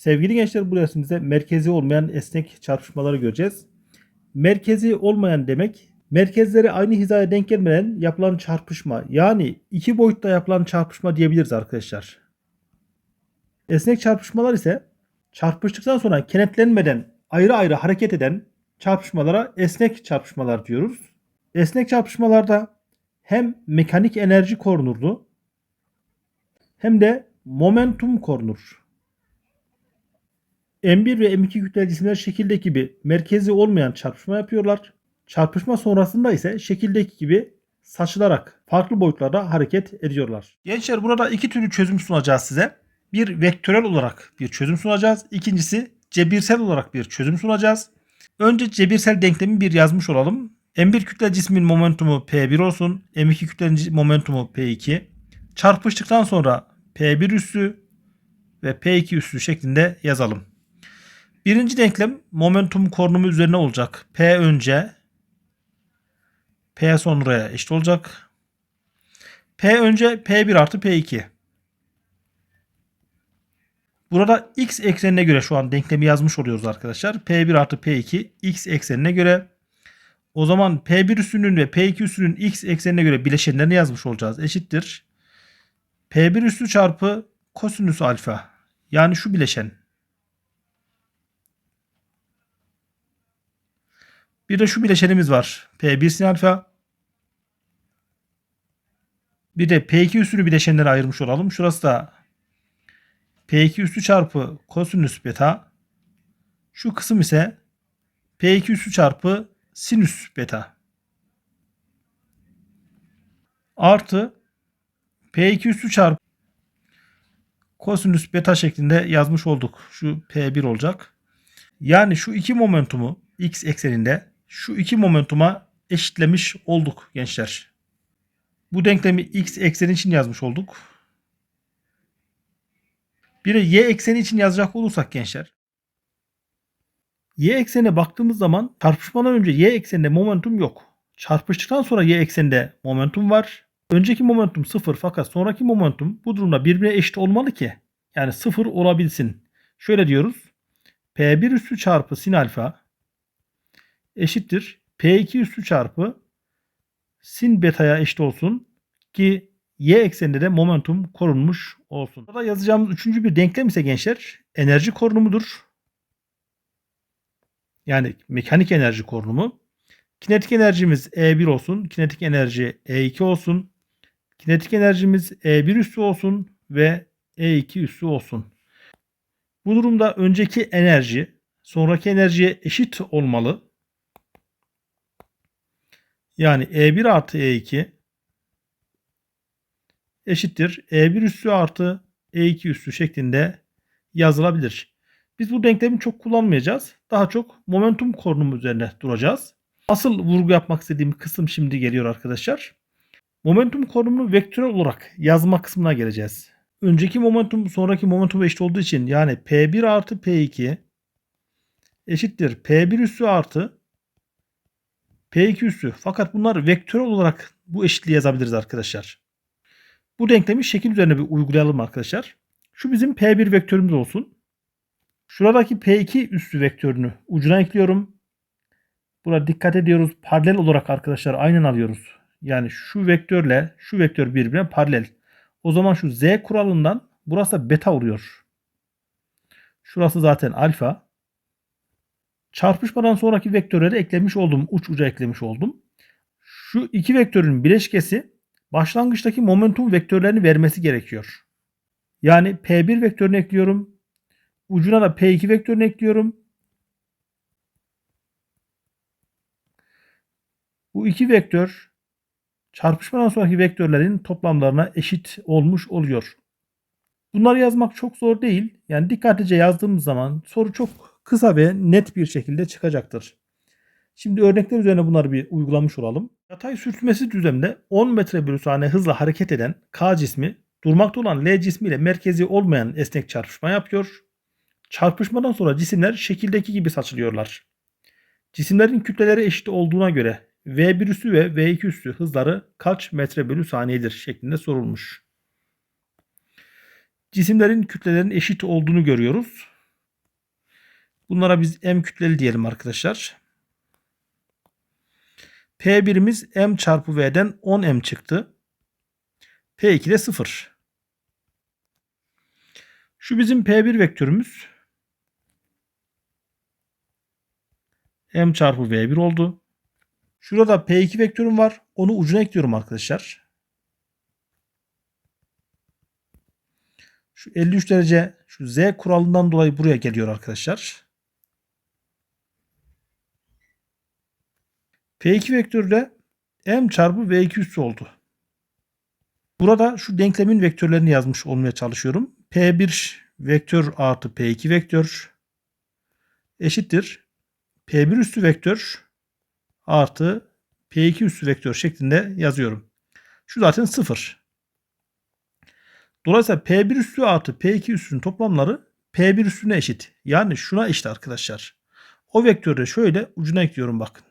Sevgili gençler bu dersimizde merkezi olmayan esnek çarpışmaları göreceğiz. Merkezi olmayan demek merkezleri aynı hizaya denk gelmeden yapılan çarpışma. Yani iki boyutta yapılan çarpışma diyebiliriz arkadaşlar. Esnek çarpışmalar ise çarpıştıktan sonra kenetlenmeden ayrı ayrı hareket eden çarpışmalara esnek çarpışmalar diyoruz. Esnek çarpışmalarda hem mekanik enerji korunurdu hem de momentum korunur. M1 ve M2 kütleli cisimler şekildeki gibi merkezi olmayan çarpışma yapıyorlar. Çarpışma sonrasında ise şekildeki gibi saçılarak farklı boyutlarda hareket ediyorlar. Gençler burada iki türlü çözüm sunacağız size. Bir vektörel olarak bir çözüm sunacağız. İkincisi cebirsel olarak bir çözüm sunacağız. Önce cebirsel denklemi bir yazmış olalım. M1 kütle cismin momentumu P1 olsun. M2 kütlenin momentumu P2. Çarpıştıktan sonra P1 üssü ve P2 üssü şeklinde yazalım. Birinci denklem momentum korunumu üzerine olacak. P önce P sonraya eşit olacak. P önce P1 artı P2. Burada x eksenine göre şu an denklemi yazmış oluyoruz arkadaşlar. P1 artı P2 x eksenine göre. O zaman P1 üssünün ve P2 üssünün x eksenine göre bileşenlerini yazmış olacağız. Eşittir. P1 üssü çarpı kosinüs alfa. Yani şu bileşen. Bir de şu bileşenimiz var. P1 sin alfa. Bir de P2 üssünü bileşenlere ayırmış olalım. Şurası da P2 üssü çarpı kosinüs beta. Şu kısım ise P2 üssü çarpı sinüs beta. Artı P2 üssü çarpı kosinüs beta şeklinde yazmış olduk. Şu P1 olacak. Yani şu iki momentumu x ekseninde şu iki momentuma eşitlemiş olduk gençler. Bu denklemi x ekseni için yazmış olduk. Bir de y ekseni için yazacak olursak gençler. Y eksenine baktığımız zaman çarpışmadan önce y ekseninde momentum yok. Çarpıştıktan sonra y ekseninde momentum var. Önceki momentum sıfır fakat sonraki momentum bu durumda birbirine eşit olmalı ki. Yani sıfır olabilsin. Şöyle diyoruz. P1 üssü çarpı sin alfa eşittir. P2 üssü çarpı sin beta'ya eşit olsun ki y ekseninde de momentum korunmuş olsun. Burada yazacağımız üçüncü bir denklem ise gençler enerji korunumudur. Yani mekanik enerji korunumu. Kinetik enerjimiz E1 olsun. Kinetik enerji E2 olsun. Kinetik enerjimiz E1 üssü olsun ve E2 üssü olsun. Bu durumda önceki enerji sonraki enerjiye eşit olmalı. Yani E1 artı E2 eşittir. E1 üssü artı E2 üssü şeklinde yazılabilir. Biz bu denklemi çok kullanmayacağız. Daha çok momentum korunumu üzerine duracağız. Asıl vurgu yapmak istediğim kısım şimdi geliyor arkadaşlar. Momentum korunumunu vektörel olarak yazma kısmına geleceğiz. Önceki momentum sonraki momentum eşit olduğu için yani P1 artı P2 eşittir P1 üssü artı P2 üssü. Fakat bunlar vektörel olarak bu eşitliği yazabiliriz arkadaşlar. Bu denklemi şekil üzerine bir uygulayalım arkadaşlar. Şu bizim P1 vektörümüz olsun. Şuradaki P2 üssü vektörünü ucuna ekliyorum. Burada dikkat ediyoruz. Paralel olarak arkadaşlar aynen alıyoruz. Yani şu vektörle şu vektör birbirine paralel. O zaman şu z kuralından burası da beta oluyor. Şurası zaten alfa. Çarpışmadan sonraki vektörleri eklemiş oldum. Uç uca eklemiş oldum. Şu iki vektörün bileşkesi başlangıçtaki momentum vektörlerini vermesi gerekiyor. Yani P1 vektörünü ekliyorum. Ucuna da P2 vektörünü ekliyorum. Bu iki vektör çarpışmadan sonraki vektörlerin toplamlarına eşit olmuş oluyor. Bunları yazmak çok zor değil. Yani dikkatlice yazdığımız zaman soru çok kısa ve net bir şekilde çıkacaktır. Şimdi örnekler üzerine bunları bir uygulamış olalım. Yatay sürtünmesi düzlemde 10 metre bölü saniye hızla hareket eden K cismi durmakta olan L cismiyle merkezi olmayan esnek çarpışma yapıyor. Çarpışmadan sonra cisimler şekildeki gibi saçılıyorlar. Cisimlerin kütleleri eşit olduğuna göre V1 üssü ve V2 üssü hızları kaç metre bölü saniyedir şeklinde sorulmuş. Cisimlerin kütlelerin eşit olduğunu görüyoruz. Bunlara biz M kütleli diyelim arkadaşlar. P1'imiz M çarpı V'den 10M çıktı. P2 de 0. Şu bizim P1 vektörümüz. M çarpı V1 oldu. Şurada P2 vektörüm var. Onu ucuna ekliyorum arkadaşlar. Şu 53 derece şu Z kuralından dolayı buraya geliyor arkadaşlar. P2 vektörü de M çarpı V2 üssü oldu. Burada şu denklemin vektörlerini yazmış olmaya çalışıyorum. P1 vektör artı P2 vektör eşittir. P1 üssü vektör artı P2 üssü vektör şeklinde yazıyorum. Şu zaten 0. Dolayısıyla P1 üssü artı P2 üssünün toplamları P1 üssüne eşit. Yani şuna eşit arkadaşlar. O vektörü şöyle ucuna ekliyorum bakın.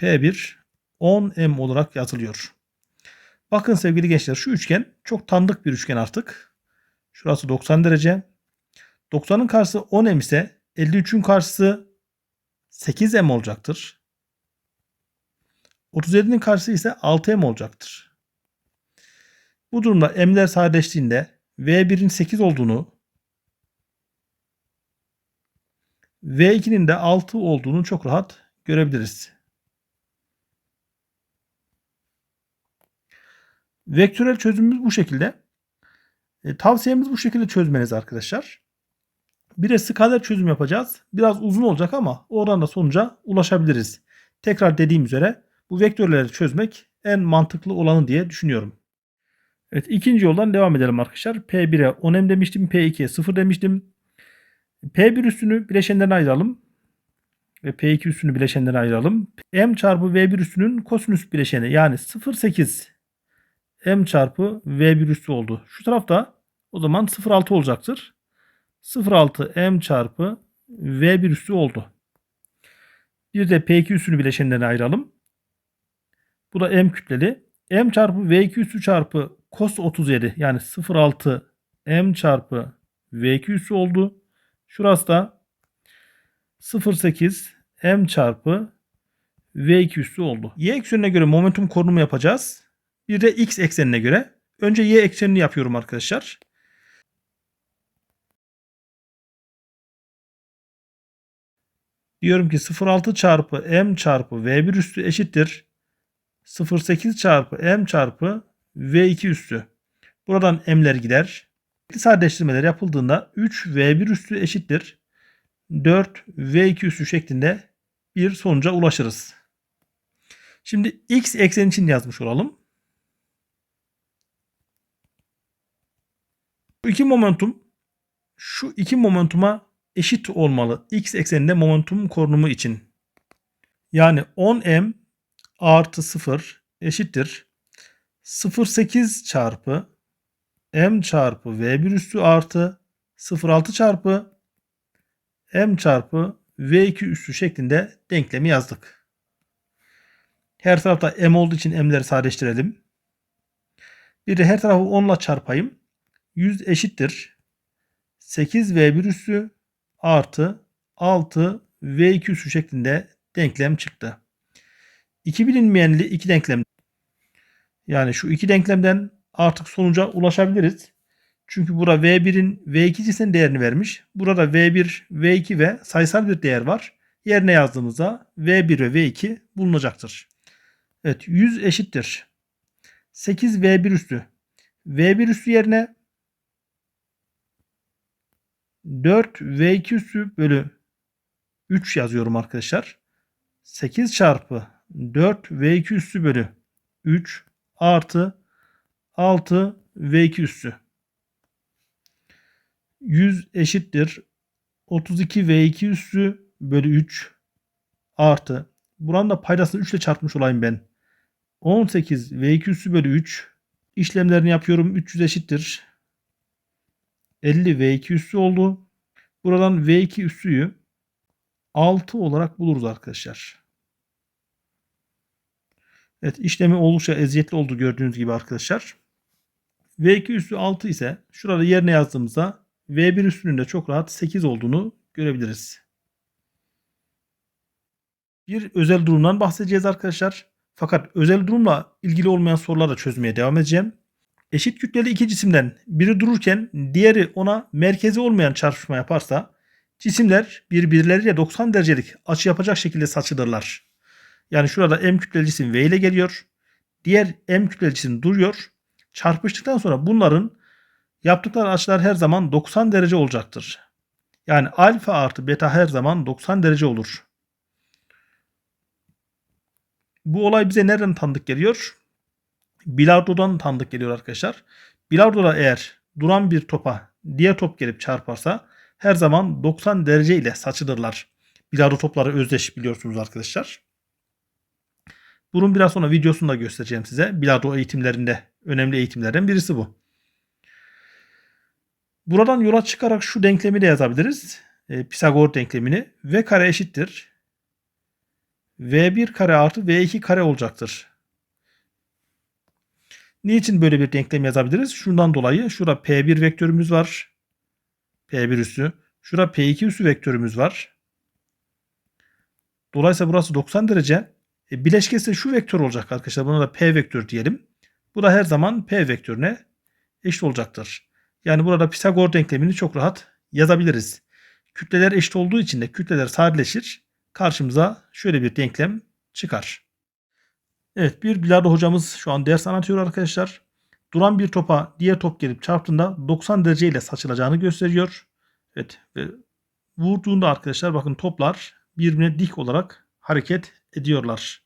P1 10M olarak yazılıyor. Bakın sevgili gençler şu üçgen çok tanıdık bir üçgen artık. Şurası 90 derece. 90'ın karşısı 10M ise 53'ün karşısı 8M olacaktır. 37'nin karşısı ise 6M olacaktır. Bu durumda M'ler sadeleştiğinde V1'in 8 olduğunu V2'nin de 6 olduğunu çok rahat görebiliriz. Vektörel çözümümüz bu şekilde. E, tavsiyemiz bu şekilde çözmeniz arkadaşlar. Bir de skaler çözüm yapacağız. Biraz uzun olacak ama oradan da sonuca ulaşabiliriz. Tekrar dediğim üzere bu vektörleri çözmek en mantıklı olanı diye düşünüyorum. Evet ikinci yoldan devam edelim arkadaşlar. P1'e 10M demiştim. P2'ye 0 demiştim. P1 üstünü bileşenden ayıralım. Ve P2 üstünü bileşenden ayıralım. M çarpı V1 üstünün kosinüs bileşeni yani 0,8 M çarpı V1 üstü oldu. Şu tarafta o zaman 0,6 olacaktır. 0,6 M çarpı V1 üstü oldu. Bir de P2 üstünü bileşenlerine ayıralım. Bu da M kütleli. M çarpı V2 üstü çarpı cos 37 yani 0,6 M çarpı V2 üstü oldu. Şurası da 0,8 M çarpı V2 üstü oldu. Y eksenine göre momentum korunumu yapacağız. Bir de x eksenine göre. Önce y eksenini yapıyorum arkadaşlar. Diyorum ki 0,6 çarpı m çarpı v1 üstü eşittir. 0,8 çarpı m çarpı v2 üstü. Buradan m'ler gider. Sadeleştirmeler yapıldığında 3 v1 üstü eşittir. 4 v2 üstü şeklinde bir sonuca ulaşırız. Şimdi x eksen için yazmış olalım. Bu iki momentum şu iki momentuma eşit olmalı. X ekseninde momentum korunumu için. Yani 10m artı 0 eşittir. 0,8 çarpı m çarpı v1 üstü artı 0,6 çarpı m çarpı v2 üstü şeklinde denklemi yazdık. Her tarafta m olduğu için m'leri sadeleştirelim. Bir de her tarafı 10 ile çarpayım. 100 eşittir. 8V1 üssü artı 6 V2 üssü şeklinde denklem çıktı. İki bilinmeyenli iki denklem. Yani şu iki denklemden artık sonuca ulaşabiliriz. Çünkü burada V1'in V2'cisinin değerini vermiş. Burada V1, V2 ve sayısal bir değer var. Yerine yazdığımızda V1 ve V2 bulunacaktır. Evet 100 eşittir. 8 V1 üstü. V1 üstü yerine 4 V2 üssü bölü 3 yazıyorum arkadaşlar. 8 çarpı 4 V2 üssü bölü 3 artı 6 V2 üssü. 100 eşittir. 32 V2 üssü bölü 3 artı. Buranın da paydasını 3 ile çarpmış olayım ben. 18 V2 üssü bölü 3 işlemlerini yapıyorum. 300 eşittir. 50 V2 üssü oldu. Buradan V2 üssüyü 6 olarak buluruz arkadaşlar. Evet işlemi oldukça eziyetli oldu gördüğünüz gibi arkadaşlar. V2 üssü 6 ise şurada yerine yazdığımızda V1 üstünün de çok rahat 8 olduğunu görebiliriz. Bir özel durumdan bahsedeceğiz arkadaşlar. Fakat özel durumla ilgili olmayan soruları da çözmeye devam edeceğim. Eşit kütleli iki cisimden biri dururken diğeri ona merkezi olmayan çarpışma yaparsa cisimler birbirleriyle 90 derecelik açı yapacak şekilde saçılırlar. Yani şurada M kütleli cisim V ile geliyor. Diğer M kütleli cisim duruyor. Çarpıştıktan sonra bunların yaptıkları açılar her zaman 90 derece olacaktır. Yani alfa artı beta her zaman 90 derece olur. Bu olay bize nereden tanıdık geliyor? Bilardo'dan tanıdık geliyor arkadaşlar. Bilardo'da eğer duran bir topa diğer top gelip çarparsa her zaman 90 derece ile saçılırlar. Bilardo topları özdeş biliyorsunuz arkadaşlar. Bunun biraz sonra videosunu da göstereceğim size. Bilardo eğitimlerinde önemli eğitimlerden birisi bu. Buradan yola çıkarak şu denklemi de yazabiliriz. E, Pisagor denklemini. V kare eşittir. V1 kare artı V2 kare olacaktır. Niçin böyle bir denklem yazabiliriz? Şundan dolayı şura P1 vektörümüz var. P1 üssü. Şura P2 üssü vektörümüz var. Dolayısıyla burası 90 derece. E, bileşkesi şu vektör olacak arkadaşlar. Buna da P vektör diyelim. Bu da her zaman P vektörüne eşit olacaktır. Yani burada Pisagor denklemini çok rahat yazabiliriz. Kütleler eşit olduğu için de kütleler sadeleşir. Karşımıza şöyle bir denklem çıkar. Evet bir bilardo hocamız şu an ders anlatıyor arkadaşlar. Duran bir topa diğer top gelip çarptığında 90 derece ile saçılacağını gösteriyor. Evet ve vurduğunda arkadaşlar bakın toplar birbirine dik olarak hareket ediyorlar.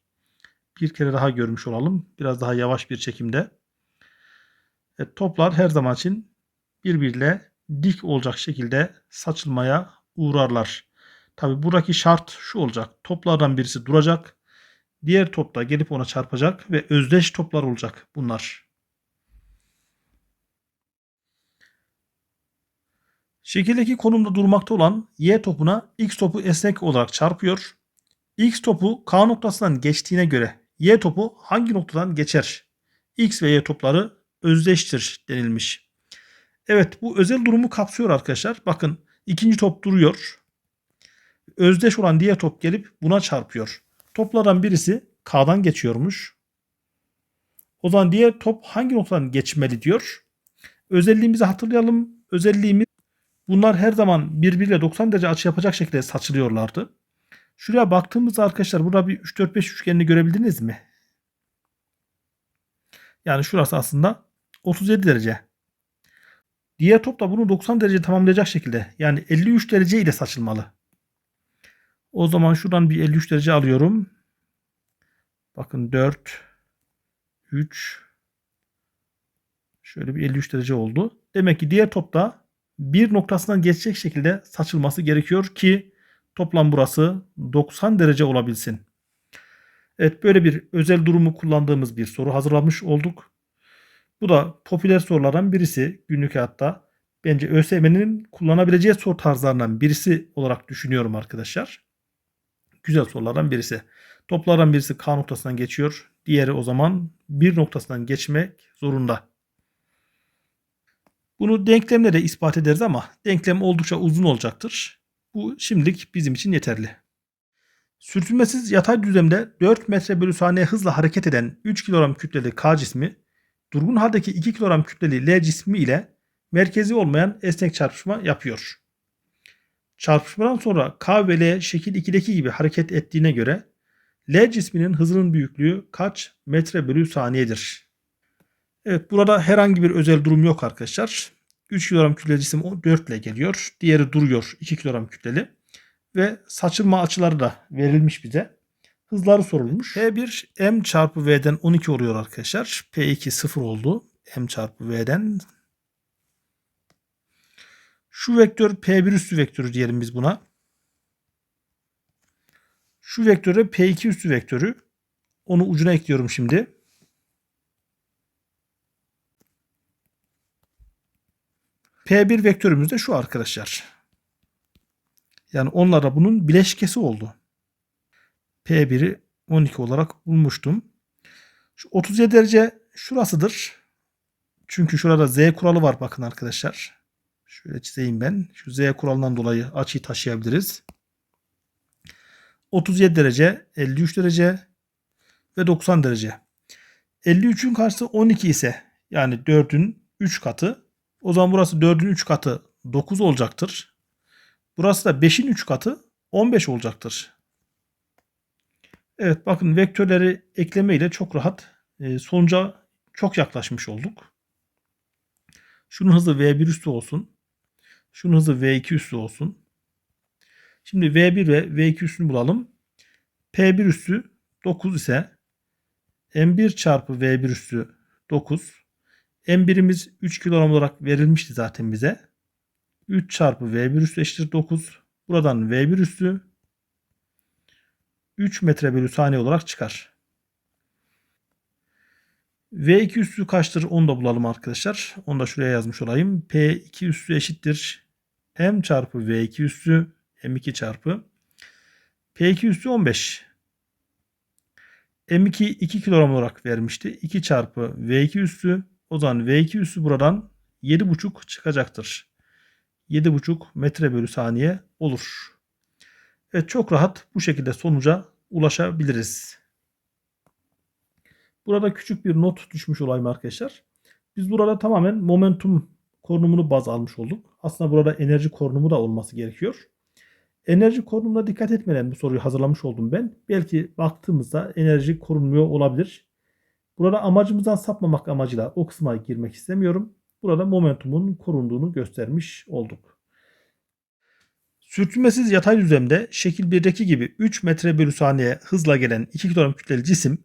Bir kere daha görmüş olalım. Biraz daha yavaş bir çekimde. Evet, toplar her zaman için birbiriyle dik olacak şekilde saçılmaya uğrarlar. Tabi buradaki şart şu olacak. Toplardan birisi duracak. Diğer top da gelip ona çarpacak ve özdeş toplar olacak bunlar. Şekildeki konumda durmakta olan Y topuna X topu esnek olarak çarpıyor. X topu K noktasından geçtiğine göre Y topu hangi noktadan geçer? X ve Y topları özdeştir denilmiş. Evet bu özel durumu kapsıyor arkadaşlar. Bakın ikinci top duruyor. Özdeş olan diğer top gelip buna çarpıyor. Toplardan birisi K'dan geçiyormuş. O zaman diğer top hangi noktadan geçmeli diyor. Özelliğimizi hatırlayalım. Özelliğimiz bunlar her zaman birbiriyle 90 derece açı yapacak şekilde saçılıyorlardı. Şuraya baktığımızda arkadaşlar burada bir 3-4-5 üçgenini görebildiniz mi? Yani şurası aslında 37 derece. Diğer top da bunu 90 derece tamamlayacak şekilde yani 53 derece ile saçılmalı. O zaman şuradan bir 53 derece alıyorum. Bakın 4 3 şöyle bir 53 derece oldu. Demek ki diğer topta bir noktasından geçecek şekilde saçılması gerekiyor ki toplam burası 90 derece olabilsin. Evet böyle bir özel durumu kullandığımız bir soru hazırlamış olduk. Bu da popüler sorulardan birisi günlük hayatta. Bence ÖSYM'nin kullanabileceği soru tarzlarından birisi olarak düşünüyorum arkadaşlar. Güzel sorulardan birisi. Toplardan birisi K noktasından geçiyor. Diğeri o zaman bir noktasından geçmek zorunda. Bunu denklemle de ispat ederiz ama denklem oldukça uzun olacaktır. Bu şimdilik bizim için yeterli. Sürtünmesiz yatay düzlemde 4 metre bölü saniye hızla hareket eden 3 kilogram kütleli K cismi, durgun haldeki 2 kilogram kütleli L cismi ile merkezi olmayan esnek çarpışma yapıyor. Çarpışmadan sonra K ve L şekil 2'deki gibi hareket ettiğine göre L cisminin hızının büyüklüğü kaç metre bölü saniyedir? Evet burada herhangi bir özel durum yok arkadaşlar. 3 kilogram kütleli cisim 4 ile geliyor. Diğeri duruyor 2 kilogram kütleli. Ve saçılma açıları da verilmiş bize. Hızları sorulmuş. P1 M çarpı V'den 12 oluyor arkadaşlar. P2 0 oldu. M çarpı V'den. Şu vektör P1 üstü vektörü diyelim biz buna. Şu vektöre P2 üstü vektörü. Onu ucuna ekliyorum şimdi. P1 vektörümüz de şu arkadaşlar. Yani onlara bunun bileşkesi oldu. P1'i 12 olarak bulmuştum. Şu 37 derece şurasıdır. Çünkü şurada Z kuralı var bakın arkadaşlar. Şöyle çizeyim ben. Şu Z kuralından dolayı açıyı taşıyabiliriz. 37 derece, 53 derece ve 90 derece. 53'ün karşısı 12 ise yani 4'ün 3 katı. O zaman burası 4'ün 3 katı 9 olacaktır. Burası da 5'in 3 katı 15 olacaktır. Evet bakın vektörleri ekleme ile çok rahat e, sonuca çok yaklaşmış olduk. Şunun hızı V1 üstü olsun. Şunun hızı V2 üstü olsun. Şimdi V1 ve V2 üstünü bulalım. P1 üstü 9 ise M1 çarpı V1 üstü 9. M1'imiz 3 kilogram olarak verilmişti zaten bize. 3 çarpı V1 üstü eşittir 9. Buradan V1 üstü 3 metre bölü saniye olarak çıkar. V2 üstü kaçtır onu da bulalım arkadaşlar. Onu da şuraya yazmış olayım. P2 üstü eşittir. M çarpı V2 üstü M2 çarpı P2 üstü 15. M2 2 kilogram olarak vermişti. 2 çarpı V2 üstü o zaman V2 üstü buradan 7,5 çıkacaktır. 7,5 metre bölü saniye olur. Evet çok rahat bu şekilde sonuca ulaşabiliriz. Burada küçük bir not düşmüş olayım arkadaşlar. Biz burada tamamen momentum korunumunu baz almış olduk. Aslında burada enerji korunumu da olması gerekiyor. Enerji korunumuna dikkat etmeden bu soruyu hazırlamış oldum ben. Belki baktığımızda enerji korunmuyor olabilir. Burada amacımızdan sapmamak amacıyla o kısma girmek istemiyorum. Burada momentumun korunduğunu göstermiş olduk. Sürtünmesiz yatay düzlemde şekil 1'deki gibi 3 metre bölü saniye hızla gelen 2 kilogram kütleli cisim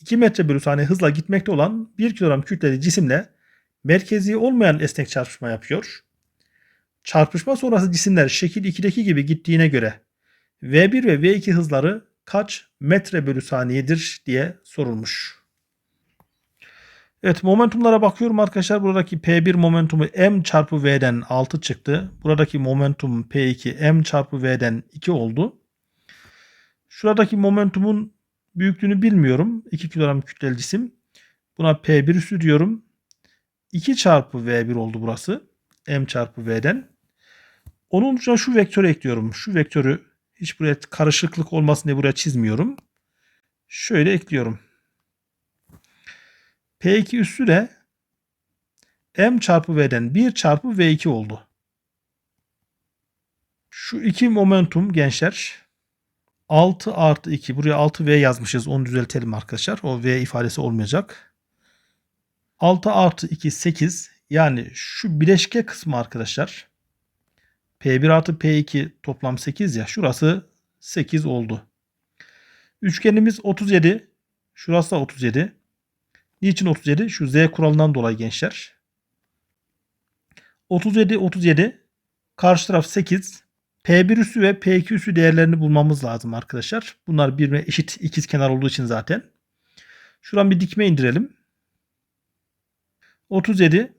2 metre bölü saniye hızla gitmekte olan 1 kilogram kütleli cisimle merkezi olmayan esnek çarpışma yapıyor. Çarpışma sonrası cisimler şekil 2'deki gibi gittiğine göre V1 ve V2 hızları kaç metre bölü saniyedir diye sorulmuş. Evet momentumlara bakıyorum arkadaşlar. Buradaki P1 momentumu M çarpı V'den 6 çıktı. Buradaki momentum P2 M çarpı V'den 2 oldu. Şuradaki momentumun büyüklüğünü bilmiyorum. 2 kilogram kütleli cisim. Buna P1 üstü diyorum. 2 çarpı V1 oldu burası. M çarpı V'den. Onun için şu vektörü ekliyorum. Şu vektörü hiç buraya karışıklık olmasın diye buraya çizmiyorum. Şöyle ekliyorum. P2 üssü de M çarpı V'den 1 çarpı V2 oldu. Şu iki momentum gençler 6 artı 2 buraya 6V yazmışız onu düzeltelim arkadaşlar. O V ifadesi olmayacak. 6 artı 2 8 yani şu bileşke kısmı arkadaşlar P1 artı P2 toplam 8 ya şurası 8 oldu. Üçgenimiz 37 şurası da 37. Niçin 37? Şu Z kuralından dolayı gençler. 37, 37. Karşı taraf 8. P1 üssü ve P2 üssü değerlerini bulmamız lazım arkadaşlar. Bunlar birbirine eşit ikiz kenar olduğu için zaten. Şuradan bir dikme indirelim. 37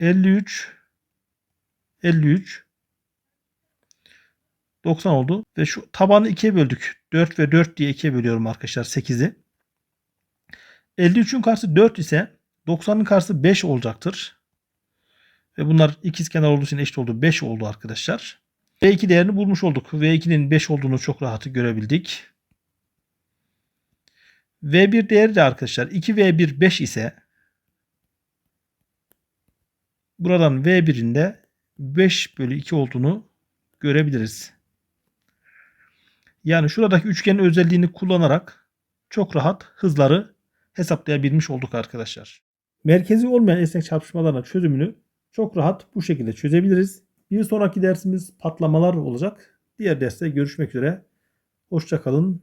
53 53 90 oldu. Ve şu tabanı 2'ye böldük. 4 ve 4 diye 2'ye bölüyorum arkadaşlar 8'i. 53'ün karşısı 4 ise 90'ın karşısı 5 olacaktır. Ve bunlar ikiz kenar olduğu için eşit oldu. 5 oldu arkadaşlar. V2 değerini bulmuş olduk. V2'nin 5 olduğunu çok rahat görebildik. V1 değeri de arkadaşlar 2V1 5 ise buradan V1'in de 5 bölü 2 olduğunu görebiliriz. Yani şuradaki üçgenin özelliğini kullanarak çok rahat hızları hesaplayabilmiş olduk arkadaşlar. Merkezi olmayan esnek çarpışmaların çözümünü çok rahat bu şekilde çözebiliriz. Bir sonraki dersimiz patlamalar olacak. Diğer derste görüşmek üzere. Hoşçakalın.